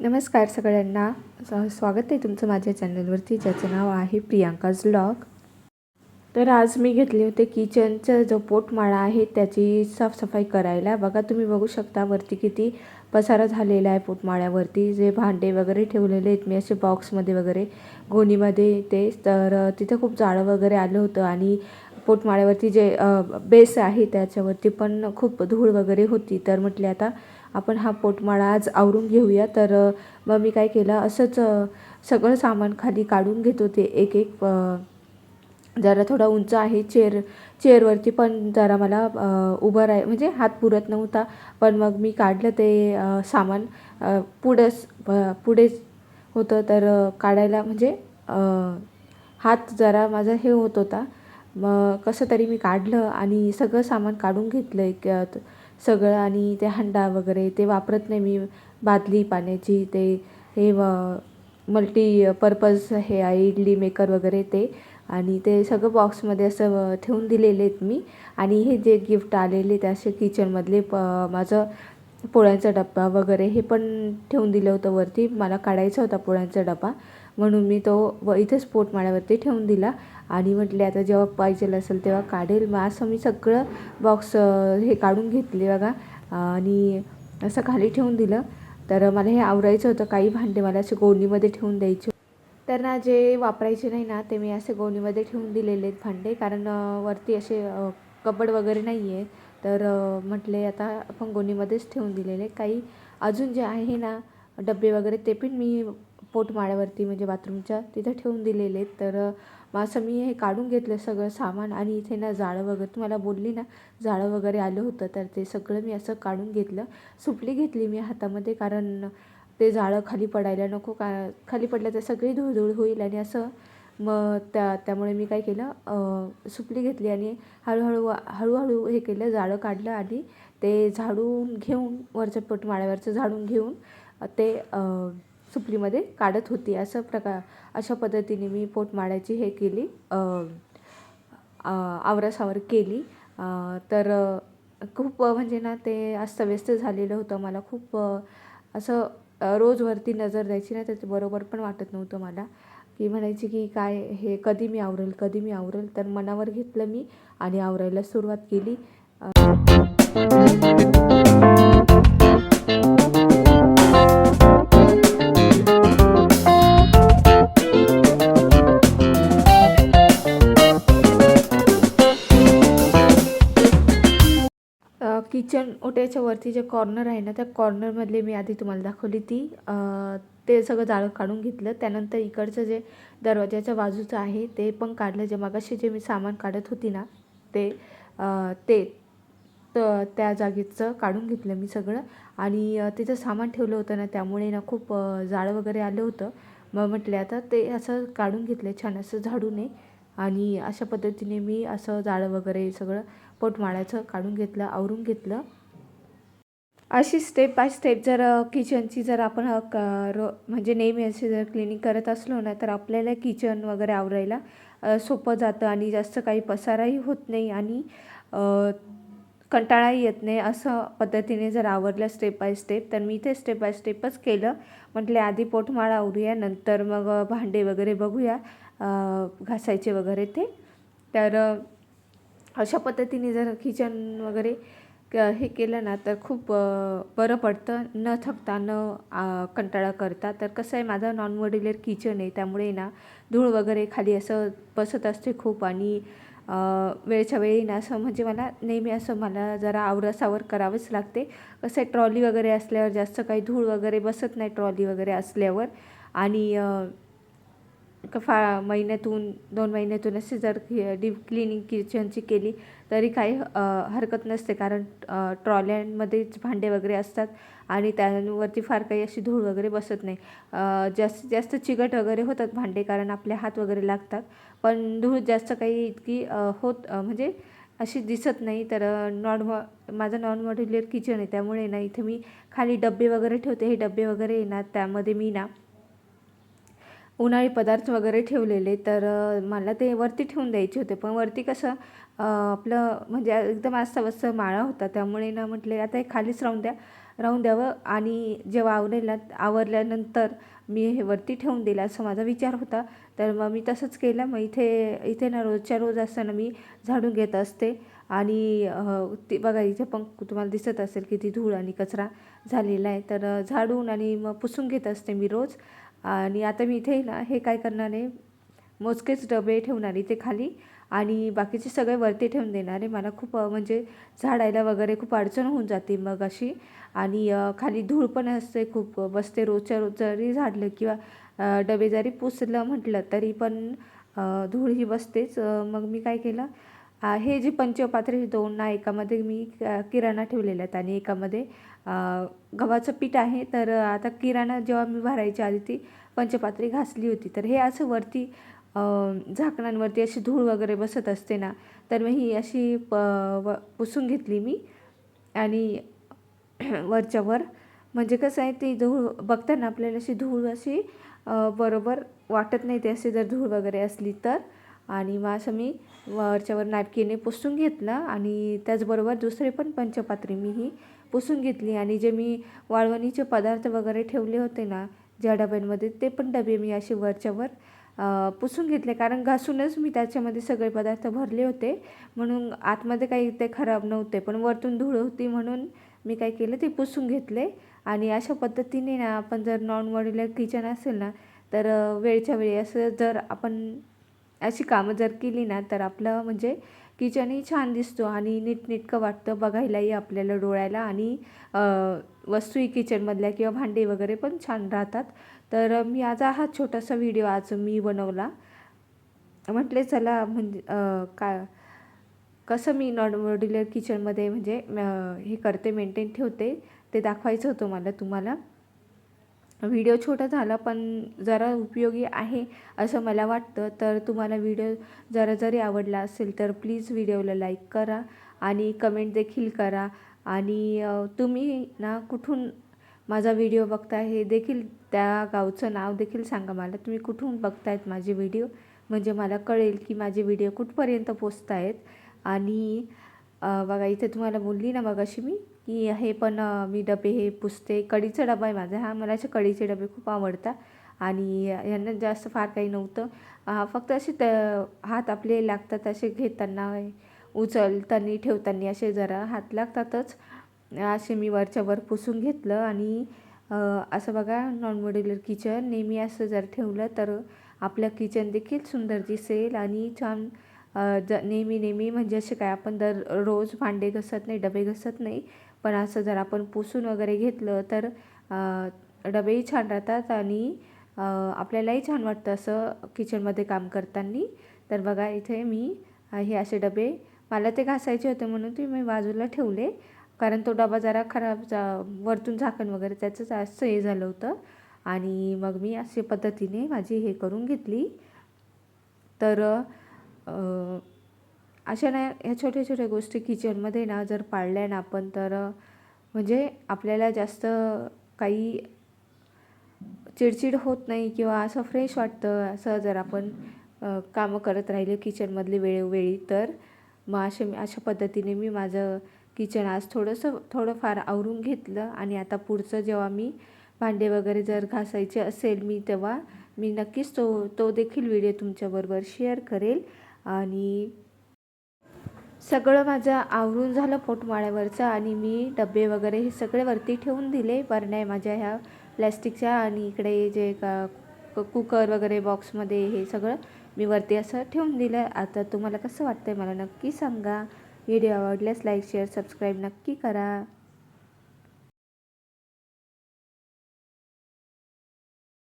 नमस्कार सगळ्यांना. स्वागत आहे तुमचं माझ्या चॅनलवरती ज्याचं नाव आहे प्रियांकाज ब्लॉग तर आज मी घेतले होते किचनचा जो पोटमाळा आहे त्याची साफसफाई करायला. बघा तुम्ही बघू शकता वरती किती पसारा झालेला आहे पोटमाळ्यावरती. जे भांडे वगैरे ठेवलेले आहेत मी असे बॉक्समध्ये वगैरे गोणीमध्ये ते. तर तिथं खूप जाळं वगैरे आलं होतं आणि पोटमाळ्यावरती जे बेस आहे त्याच्यावरती पण खूप धूळ वगैरे होती. तर म्हटले आता आपण हा पोटमाळा आज आवरून घेऊया. तर मग मी काय केलं असंच सगळं सामान खाली काढून घेत होते. एक एक जरा थोडा उंच आहे चेअर चेअरवरती पण जरा मला उभं राह म्हणजे हात पुरत नव्हता. पण मग मी काढलं ते सामान पुढंच पुढेच होतं. तर काढायला म्हणजे हात जरा माझा हे होत होता. मग कसं तरी मी काढलं आणि सगळं सामान काढून घेतलं एक सगळं आणि ते हंडा वगैरे ते वापरत नाही मी बादली पाण्याची ते हे मल्टी पर्पज हे आहे इडली मेकर वगैरे ते. आणि ते सगळं बॉक्समध्ये असं ठेवून दिलेले आहेत मी. आणि हे जे गिफ्ट आलेले ते असे किचनमधले प माझं पोळ्यांचा डब्बा वगैरे हे पण ठेवून दिलं होतं वरती. मला काढायचा होता पोळ्यांचा डबा म्हणून मी तो व इथेच पोटमाळ्यावरती ठेवून दिला. आणि म्हटले आता जेव्हा पाहिजे असेल तेव्हा काढेल. मग असं मी सगळं बॉक्स हे काढून घेतले बघा. आणि असं खाली ठेवून दिलं. तर मला हे आवरायचं होतं. काही भांडे मला असे गोणीमध्ये ठेवून द्यायचे तर ना जे वापरायचे नाही ना ते मी असे गोणीमध्ये ठेवून दिलेले आहेत भांडे. कारण वरती असे कपड कबड वगैरे नाही आहे तर म्हटले आता आपण गोणीमध्येच ठेवून दिलेले काही अजून जे आहे ना डबे वगैरे ते पण मी पोटमाळ्यावरती म्हणजे बाथरूमच्या तिथं ठेवून दिलेले तर मग असं मी हे काढून घेतलं सगळं सामान आणि इथे ना जाळं वगैरे तुम्हाला बोलली ना जाळं वगैरे आलं होतं तर ते सगळं मी असं काढून घेतलं. सुपली घेतली मी हातामध्ये कारण ते जाळं खाली पडायला नको का खाली पडलं तर सगळी धूळधूळ होईल आणि असं मग त्या त्यामुळे मी काय केलं सुपली घेतली आणि हळूहळू हळूहळू हे केलं जाळं काढलं आणि ते झाडून घेऊन वरचं पोटमाळ्यावरचं झाडून घेऊन ते सुपलीमध्ये काढत होती. असं प्रकार अशा पद्धतीने मी पोटमाळ्याची हे केली. आवरासावर केली. तर खूप म्हणजे ना ते अस्तव्यस्त झालेलं होतं मला. खूप असं रोजवरती रोज वरती नजर द्यायची ना त्याचं बरोबर पण वाटत नव्हतं मला. की म्हणायची की काय हे कधी मी आवरेल कधी मी आवरेल? तर मनावर घेतलं मी आणि आवरायला सुरुवात केली. किचन ओट्याच्या वरती जे कॉर्नर आहे ना त्या कॉर्नरमधले मी आधी तुम्हाला दाखवली ती. ते सगळं जाळं काढून घेतलं. त्यानंतर इकडचं जे दरवाजाच्या बाजूचं आहे ते पण काढलं. जे मगाशी जे मी सामान काढत होती ना ते ते तर त्या जागेचं काढून घेतलं मी सगळं. आणि तिचं तिथं सामान ठेवलं होतं ना त्यामुळे ना खूप जाळं वगैरे आलं होतं. मग म्हटले आता ते असं काढून घेतलं छान असं झाडूने आणि अशा पद्धतीने मी असं जाळं वगैरे सगळं पोटमाळ्याचं काढून घेतलं आवरून घेतलं. अशी स्टेप बाय स्टेप जर किचनची जर आपण क रो म्हणजे नेहमी असे जर क्लिनिंग करत असलो ना तर आपल्याला किचन वगैरे आवरायला सोपं जातं आणि जास्त काही पसाराही होत नाही आणि कंटाळाही येत नाही असं पद्धतीने जर आवरलं स्टेप बाय स्टेप तर मी ते स्टेप बाय स्टेपच केलं. म्हटले आधी पोटमाळा आवरूया नंतर मग भांडे वगैरे बघूया घासायचे वगैरे ते. तर अशा पद्धतीने जर किचन वगैरे क हे केलं ना तर खूप बरं पडतं. न थकता न कंटाळा करता. तर कसं आहे माझं नॉन मॉड्युलर किचन आहे. त्यामुळे ना धूळ वगैरे खाली असं बसत असते खूप आणि वेळच्या वेळी ना असं म्हणजे मला नेहमी असं मला जरा आवरसावर करावंच लागते. कसं आहे ट्रॉली वगैरे असल्यावर जास्त काही धूळ वगैरे बसत नाही ट्रॉली वगैरे असल्यावर. आणि फा महिन्यातून दोन महिन्यातून असे जर डीप क्लिनिंग किचनची केली तरी काही हरकत नसते. कारण ट्रॉल्यांमध्येच भांडे वगैरे असतात आणि त्यांवरती फार काही अशी धूळ वगैरे बसत नाही. जास्तीत जास्त चिकट वगैरे होतात भांडे कारण आपले हात वगैरे लागतात. पण धूळ जास्त काही इतकी होत म्हणजे अशी दिसत नाही. तर नॉन मॉ माझं नॉन मॉड्युलर किचन आहे. त्यामुळे ना इथे मी खाली डबे वगैरे ठेवते. हे डबे वगैरे येणार त्यामध्ये मी ना उन्हाळी पदार्थ वगैरे ठेवलेले तर मला ते वरती ठेवून द्यायचे होते. पण वरती कसं आपलं म्हणजे एकदम अस्ताव्यस्त माळा होता. त्यामुळे ना म्हटले आता हे खालीच राहून द्या राहून द्यावं. आणि जेव्हा आवरेला आवरल्यानंतर मी हे वरती ठेवून दिलं असं माझा विचार होता. तर मग मी तसंच केलं. मग इथे इथे ना रोजच्या रोज असताना मी झाडून घेत असते. आणि ती बघा इथे पण तुम्हाला दिसत असेल किती धूळ आणि कचरा झालेला आहे. तर झाडून आणि मग पुसून घेत असते मी रोज. आणि आता मी इथे ना हे काय करणार आहे? मोजकेच डबे ठेवणार इथे खाली आणि बाकीचे सगळे वरती ठेवून देणार आहे. मला खूप म्हणजे झाडायला वगैरे खूप अडचण होऊन जाते मग अशी. आणि खाली धूळ पण असते खूप बसते रोजच्या रोज जरी झाडलं किंवा डबे जरी पुसलं म्हटलं तरी पण धूळ ही बसतेच. मग मी काय केलं? हे जे पंचपात्रे दोन ना एकामध्ये मी किराणा ठेवलेला आहेत आणि एकामध्ये गव्हाचं पीठ आहे तर आता किराणा जेव्हा मी भरायची आधी ती पंचपात्री घासली होती तर हे असं वरती झाकणांवरती अशी धूळ वगैरे बसत असते ना तर मग ही अशी प व पुसून घेतली मी आणि वरच्या वर. म्हणजे कसं आहे ती धूळ बघताना आपल्याला अशी धूळ अशी बरोबर वाटत नाही ते अशी जर धूळ वगैरे असली तर. आणि मग असं मी वरच्यावर नॅपकिनने पुसून घेतलं आणि त्याचबरोबर दुसरे पण पंचपात्री मी ही पुसून घेतली आणि जे मी वाळवणीचे पदार्थ वगैरे ठेवले होते ना ज्या डब्यांमध्ये ते पण डबे मी असे वरच्यावर वर पुसून घेतले. कारण घासूनच मी त्याच्यामध्ये सगळे पदार्थ भरले होते. म्हणून आतमध्ये काही ते खराब नव्हते पण वरतून धूळ होती म्हणून मी काय केलं ते पुसून घेतले. आणि अशा पद्धतीने ना आपण जर नॉन मॉड्युलर किचन असेल ना तर वेळच्या वेळी असं जर आपण अशी कामं जर केली ना तर आपलं म्हणजे किचनही छान दिसतो आणि नीटनेटकं वाटतं बघायलाही आपल्याला डोळ्याला आणि वस्तूही किचनमधल्या किंवा भांडे वगैरे पण छान राहतात. तर मी आज हा छोटासा व्हिडिओ आज मी बनवला. म्हटले चला म्हणजे का कसं मी नॉन मॉड्युलर किचनमध्ये म्हणजे हे करते मेंटेन ठेवते ते दाखवायचं होतं मला तुम्हाला. व्हिडिओ छोटा झाला पण जरा उपयोगी आहे असं मला वाटतं. तर तुम्हाला व्हिडिओ जरा जरी आवडला असेल तर प्लीज व्हिडिओला लाईक करा आणि कमेंट देखील करा. आणि तुम्ही ना कुठून माझा व्हिडिओ बघता हे देखील त्या गावचं नाव देखील सांगा मला. तुम्ही कुठून बघतायत माझे व्हिडिओ? म्हणजे मला कळेल की माझे व्हिडिओ कुठपर्यंत पोचत आहेत आणि बघा इथे तुम्हाला बोलली ना बघा अशी मी की हे पण मी डबे हे पुसते. कढीचा डबा आहे माझा. हा मला असे कढीचे डबे खूप आवडतात. आणि यांना जास्त फार काही नव्हतं. फक्त असे त हात आपले लागतात असे घेताना उचलताना ठेवताना असे जरा हात लागतातच. असे मी वरच्या वर पुसून घेतलं आणि असं बघा नॉन मॉड्युलर किचन नेहमी असं जर ठेवलं तर आपलं किचन देखील सुंदर दिसेल आणि छान ज नेहमी नेहमी म्हणजे असे काय आपण दर रोज भांडे घसत नाही डबे घसत नाही. पण असं जर आपण पुसून वगैरे घेतलं तर डबेही छान राहतात आणि आपल्यालाही छान वाटतं असं किचनमध्ये काम करताना. तर बघा इथे मी हे असे डबे मला ते घासायचे होते म्हणून ते मी बाजूला ठेवले. कारण तो डबा जरा खराब जा वरतून झाकण वगैरे त्याचं जास्त हे झालं होतं. आणि मग मी असे पद्धतीने माझी हे करून घेतली. तर अशा ना ह्या छोट्या छोट्या गोष्टी किचनमध्ये ना जर पाळल्या ना आपण तर म्हणजे आपल्याला जास्त काही चिडचिड होत नाही किंवा असं फ्रेश वाटतं असं जर आपण कामं करत राहिले किचनमधले वेळोवेळी तर मग असे अशा पद्धतीने मी माझं किचन आज थोडंसं थोडंफार आवरून घेतलं आणि आता पुढचं जेव्हा मी भांडे वगैरे जर घासायचे असेल मी तेव्हा मी नक्कीच तो तो देखील व्हिडिओ तुमच्याबरोबर शेअर करेल. आणि सगळं माझं आवरून झालं पोटमाळ्यावरचं आणि मी डबे वगैरे हे सगळे वरती ठेवून दिले. बरण्या माझ्या ह्या प्लॅस्टिकच्या आणि इकडे जे का कुकर वगैरे बॉक्समध्ये हे सगळं मी वरती असं ठेवून दिलं. आता तुम्हाला कसं वाटतं आहे मला नक्की सांगा. व्हिडिओ आवडल्यास लाईक शेअर सबस्क्राईब नक्की करा.